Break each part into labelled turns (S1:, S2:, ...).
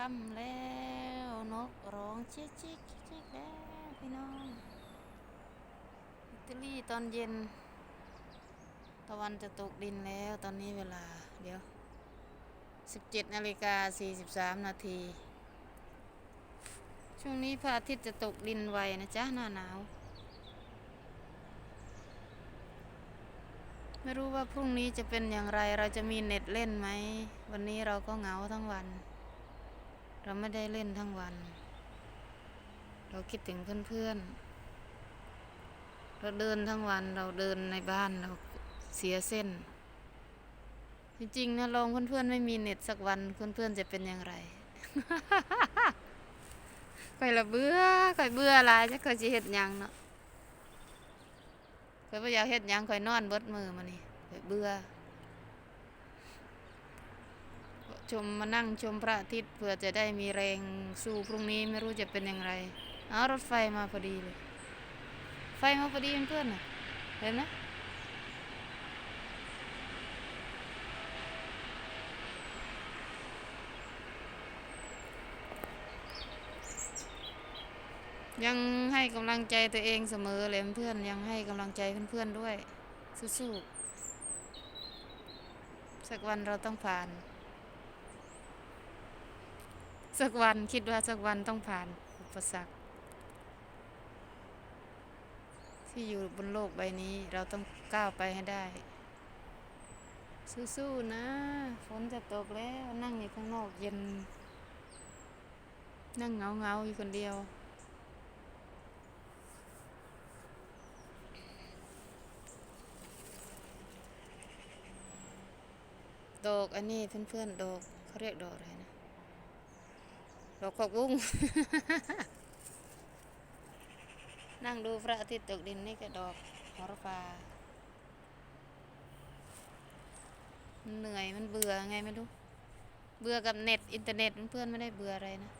S1: ค่ำแล้วนกร้องชิกชิกชิกแล้วพี่น้องอิตาลีตอนเย็น ตะวันจะตกดินแล้วตอนนี้เวลาเดี๋ยว 17นาฬิกา43 นาที ช่วงนี้พระอาทิตย์จะตกดินไวนะจ๊ะหน้าหนาว ไม่รู้ว่าพรุ่งนี้จะเป็นอย่างไรเราจะมีเน็ตเล่นไหม วันนี้เราก็เหงาทั้งวัน เราไม่ได้เล่นทั้งวัน เราคิดถึงเพื่อนๆ เราเดินทั้งวันเราเดินในบ้านเราเสียเส้น จริงๆนะลองเพื่อนๆไม่มีเน็ตสักวันเพื่อนๆจะเป็นอย่างไรค่อยละเบื่อค่อยเบื่อหลายจะค่อยสิเฮ็ดหยังเนาะค่อยบ่อยากเฮ็ดหยังค่อยนอนเบิดมือมานี่ค่อยเบื่อ ชมมานั่งชมพระอาทิตย์เพื่อจะได้มีแรงสู้พรุ่งนี้ไม่รู้จะเป็นอย่างไรเอารถไฟมาพอดีเลย ไฟมาพอดีเพื่อนเห็นไหมยังให้กำลังใจตัวเองเสมอเลยเพื่อนยังให้กำลังใจเพื่อนๆด้วยสู้ๆสักวันเราต้องผ่าน สักวันคิดว่าสักวันต้องผ่านอุปสรรค ที่อยู่บนโลกใบนี้เราต้องก้าวไปให้ได้ สู้ๆนะ ฝนจะตกแล้วนั่งอยู่ข้างนอกเย็น นั่งเหงาๆอยู่คนเดียวดอกอันนี้เพื่อนๆดอกเขาเรียกดอกอะไรนะ ดอกผักบุ้ง นั่งดูพระอาทิตย์ตกดินนี่ก็ดอกหอระพามันเหนื่อยมันเบื่อไงไม่รู้ เบื่อกับเน็ตอินเทอร์เน็ตเพื่อนไม่ได้เบื่ออะไรนะ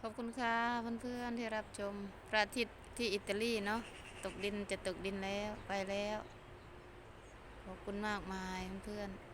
S1: ขอบคุณค่ะเพื่อนๆที่รับชมพระอาทิตย์ที่อิตาลีเนาะ ตกดินจะตกดินแล้วไปแล้ว ขอบคุณมากมายเพื่อนๆ